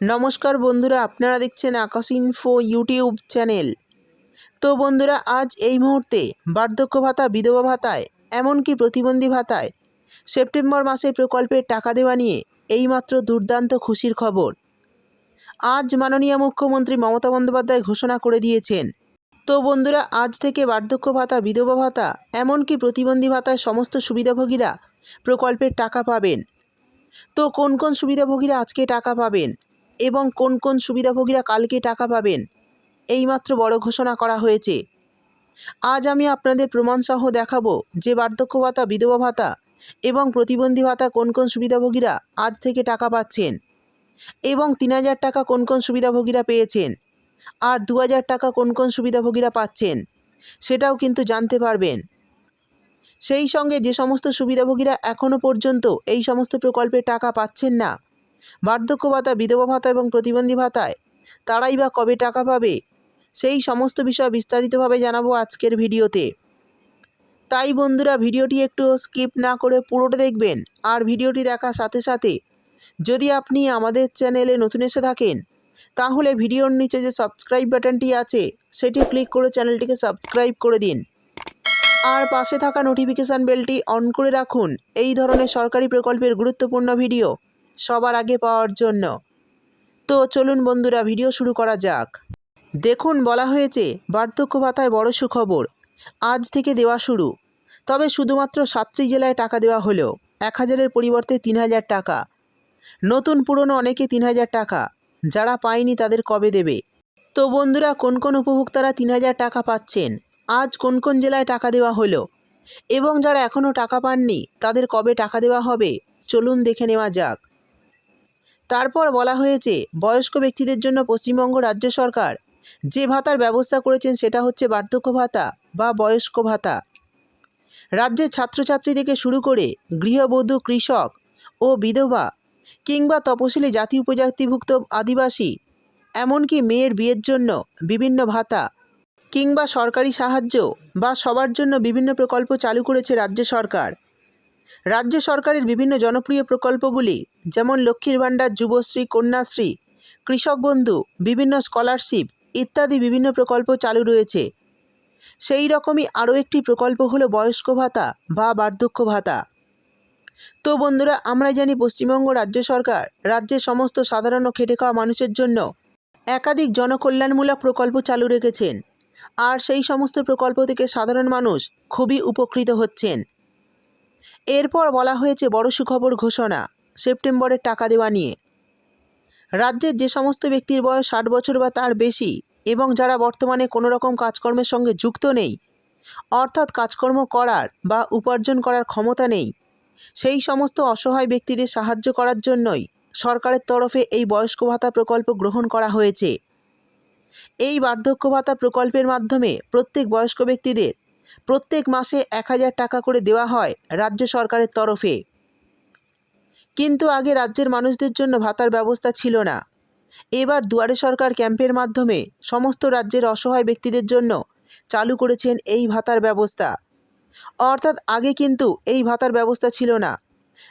নমস্কার বন্ধুরা, আপনারা দেখছেন আকাশ ইনফো ইউটিউব চ্যানেল তো বন্ধুরা, আজ এই মুহূর্তে বার্ধক্য ভাতা, বিধবা ভাতায়, এমনকি প্রতিবন্ধী ভাতায় সেপ্টেম্বর মাসে প্রকল্পের টাকা দেওয়া নিয়ে এইমাত্র দুর্দান্ত খুশির খবর। আজ মাননীয় মুখ্যমন্ত্রী মমতা বন্দ্যোপাধ্যায় ঘোষণা করে দিয়েছেন। তো বন্ধুরা, আজ থেকে বার্ধক্য ভাতা, বিধবা ভাতা, এমনকি প্রতিবন্ধী ভাতায় সমস্ত সুবিধাভোগীরা প্রকল্পের টাকা পাবেন। তো কোন কোন সুবিধাভোগীরা আজকে টাকা পাবেন? এবং কোন কোন সুবিধাভোগীরা কালকে টাকা পাবেন। এইমাত্র বড় ঘোষণা করা হয়েছে। আজ আমি আপনাদের প্রমাণসহ দেখাবো যে বার্ধক্য ভাতা, বিধবা ভাতা এবং প্রতিবন্ধী ভাতা কোন কোন সুবিধাভোগীরা আজ থেকে টাকা পাচ্ছেন এবং তিন হাজার টাকা কোন কোন সুবিধাভোগীরা পেয়েছেন আর দু হাজার টাকা কোন কোন সুবিধাভোগীরা পাচ্ছেন সেটাও কিন্তু জানতে পারবেন। সেই সঙ্গে যে সমস্ত সুবিধাভোগীরা এখনও পর্যন্ত এই সমস্ত প্রকল্পের টাকা পাচ্ছেন না বার্ধক্য ভাতা, বিধবা ভাতা এবং প্রতিবন্ধী ভাতায়। তারাই বা কবে টাকা পাবে? সেই সমস্ত বিষয় বিস্তারিতভাবে জানাব আজকের ভিডিওতে। তাই বন্ধুরা, ভিডিওটি একটু স্কিপ না করে পুরোটা দেখবেন আর ভিডিওটি দেখার সাথে সাথে যদি আপনি আমাদের চ্যানেলে নতুন এসে থাকেন, তাহলে ভিডিওর নিচে যে সাবস্ক্রাইব বাটনটি আছে, সেটি ক্লিক করে চ্যানেলটিকে সাবস্ক্রাইব করে দিন। আর পাশে থাকা নোটিফিকেশান বেলটি অন করে রাখুন। এই ধরনের সরকারি প্রকল্পের গুরুত্বপূর্ণ ভিডিও সবার আগে পাওয়ার জন্য। তো চলুন বন্ধুরা, ভিডিও শুরু করা যাক। দেখুন, বলা হয়েছে, বার্ধক্য ভাতায় বড় সুখবর। আজ থেকে দেওয়া শুরু। তবে শুধুমাত্র সাতটি জেলায় টাকা দেওয়া হলো। এক হাজারের পরিবর্তে তিন হাজার টাকা। নতুন পুরনো অনেকে তিন হাজার টাকা। যারা পায়নি তাদের কবে দেবে? তো বন্ধুরা, কোন কোন উপভোক্তারা তিন হাজার টাকা পাচ্ছেন? আজ কোন কোন জেলায় টাকা দেওয়া হলো? এবং যারা এখনও টাকা পাননি, তাদের কবে টাকা দেওয়া হবে? চলুন দেখে নেওয়া যাক। তারপর বলা হয়েছে, বয়স্ক ব্যক্তিদের জন্য পশ্চিমবঙ্গ রাজ্য সরকার যে ভাতার ব্যবস্থা করেছেন সেটা হচ্ছে বার্ধক্য ভাতা বা বয়স্ক ভাতা। রাজ্যের ছাত্রছাত্রী থেকে শুরু করে গৃহবধূ, কৃষক ও বিধবা কিংবা তপশিলি, জাতি উপজাতিভুক্ত আদিবাসী, এমনকি মেয়ের বিয়ের জন্য বিভিন্ন ভাতা কিংবা সরকারি সাহায্য বা সবার জন্য বিভিন্ন প্রকল্প চালু করেছে রাজ্য সরকার। রাজ্য সরকারের বিভিন্ন জনপ্রিয় প্রকল্পগুলি যেমন লক্ষ্মীর ভাণ্ডার, যুবশ্রী, কন্যাশ্রী, কৃষক বন্ধু, বিভিন্ন স্কলারশিপ ইত্যাদি বিভিন্ন প্রকল্প চালু রয়েছে। সেই রকমই আরও একটি প্রকল্প হলো বয়স্ক ভাতা বা বার্ধক্য ভাতা। তো বন্ধুরা আমরা জানি পশ্চিমবঙ্গ রাজ্য সরকার রাজ্যের সমস্ত সাধারণ খেটে খাওয়া মানুষের জন্য একাধিক জনকল্যাণমূলক প্রকল্প চালু রেখেছেন। আর সেই সমস্ত প্রকল্প থেকে সাধারণ মানুষ খুবই উপকৃত হচ্ছেন। এরপর বলা হয়েছে বড় সুখবর ঘোষণা, সেপ্টেম্বরের টাকা দেওয়া নিয়ে। রাজ্যের যে সমস্ত ব্যক্তির বয়স ষাট বছর বা তার বেশি এবং যারা বর্তমানে কোনো রকম কাজকর্মের সঙ্গে যুক্ত নেই, অর্থাৎ কাজকর্ম করার বা উপার্জন করার ক্ষমতা নেই, সেই সমস্ত অসহায় ব্যক্তিদের সাহায্য করার জন্যই সরকারের তরফে এই বয়স্ক ভাতা প্রকল্প গ্রহণ করা হয়েছে। এই বার্ধক্য ভাতা প্রকল্পের মাধ্যমে প্রত্যেক বয়স্ক ব্যক্তিদের প্রত্যেক মাসে এক হাজার টাকা করে দেওয়া হয় রাজ্য সরকারের তরফে। কিন্তু আগে রাজ্যের মানুষদের জন্য ভাতার ব্যবস্থা ছিল না। এবার দুয়ারে সরকার ক্যাম্পের মাধ্যমে সমস্ত রাজ্যের অসহায় ব্যক্তিদের জন্য চালু করেছেন এই ভাতার ব্যবস্থা। অর্থাৎ আগে কিন্তু এই ভাতার ব্যবস্থা ছিল না।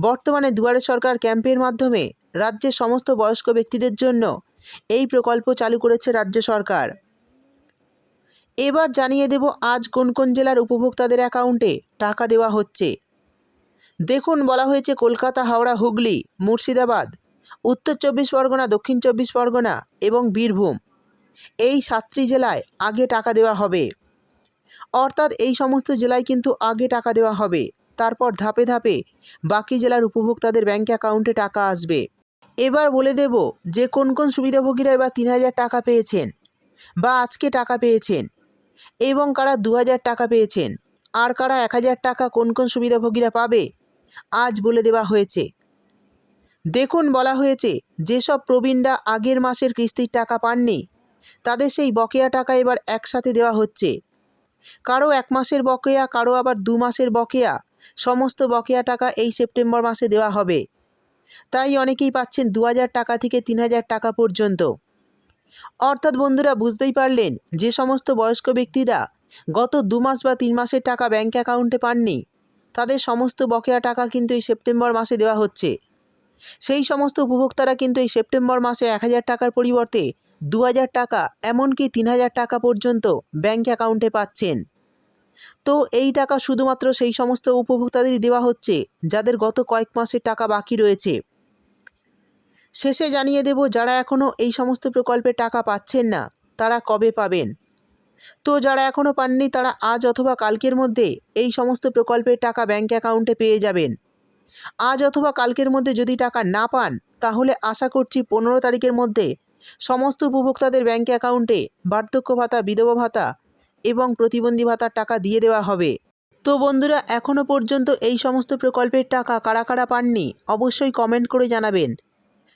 বর্তমানে দুয়ারে সরকার ক্যাম্পের মাধ্যমে রাজ্যের সমস্ত বয়স্ক ব্যক্তিদের জন্য এই প্রকল্প চালু করেছে রাজ্য সরকার। এবার জানিয়ে দেব আজ কোন কোন জেলার উপভোক্তাদের অ্যাকাউন্টে টাকা দেওয়া হচ্ছে। দেখুন, বলা হয়েছে কলকাতা, হাওড়া, হুগলি, মুর্শিদাবাদ, উত্তর চব্বিশ পরগনা, দক্ষিণ চব্বিশ পরগনা এবং বীরভূম। এই সাতটি জেলায় আগে টাকা দেওয়া হবে। অর্থাৎ এই সমস্ত জেলায় কিন্তু আগে টাকা দেওয়া হবে। তারপর ধাপে ধাপে বাকি জেলার উপভোক্তাদের ব্যাঙ্ক অ্যাকাউন্টে টাকা আসবে। এবার বলে দেব যে কোন কোন সুবিধাভোগীরা এবার তিন হাজার টাকা পেয়েছেন বা আজকে টাকা পেয়েছেন। এবং কারা দু হাজার টাকা পেয়েছেন? আর কারা এক হাজার টাকা কোন কোন সুবিধাভোগীরা পাবে? আজ বলে দেওয়া হয়েছে। দেখুন বলা হয়েছে, যেসব প্রবীণরা আগের মাসের কিস্তির টাকা পাননি, তাদের সেই বকেয়া টাকা এবার একসাথে দেওয়া হচ্ছে। কারও এক মাসের বকেয়া কারও আবার দু মাসের বকেয়া, সমস্ত বকেয়া টাকা এই সেপ্টেম্বর মাসে দেওয়া হবে। তাই অনেকেই পাচ্ছেন দু হাজার টাকা থেকে তিন হাজার টাকা পর্যন্ত। অর্থাৎ বন্ধুরা বুঝতেই পারলেন, যে সমস্ত বয়স্ক ব্যক্তিরা গত দু মাস বা তিন মাসের টাকা ব্যাঙ্ক অ্যাকাউন্টে পাননি, তাদের সমস্ত বকেয়া টাকা কিন্তু এই সেপ্টেম্বর মাসে দেওয়া হচ্ছে। সেই সমস্ত উপভোক্তারা কিন্তু এই সেপ্টেম্বর মাসে এক হাজার টাকার পরিবর্তে দু হাজার টাকা, এমনকি তিন হাজার টাকা পর্যন্ত ব্যাঙ্ক অ্যাকাউন্টে পাচ্ছেন। তো এই টাকা শুধুমাত্র সেই সমস্ত উপভোক্তাদেরই দেওয়া হচ্ছে, যাদের গত কয়েক মাসের টাকা বাকি রয়েছে। শেষে জানিয়ে দেব যারা এখনও এই সমস্ত প্রকল্পের টাকা পাচ্ছেন না, তারা কবে পাবেন? তো যারা এখনও পাননি, তারা আজ অথবা কালকের মধ্যে এই সমস্ত প্রকল্পের টাকা ব্যাঙ্ক অ্যাকাউন্টে পেয়ে যাবেন। আজ অথবা কালকের মধ্যে যদি টাকা না পান, তাহলে আশা করছি পনেরো তারিখের মধ্যে সমস্ত উপভোক্তাদের ব্যাঙ্ক অ্যাকাউন্টে বার্ধক্য ভাতা, বিধবা ভাতা এবং প্রতিবন্ধী ভাতার টাকা দিয়ে দেওয়া হবে। তো বন্ধুরা এখনও পর্যন্ত এই সমস্ত প্রকল্পের টাকা কারা কারা পাননি, অবশ্যই কমেন্ট করে জানাবেন।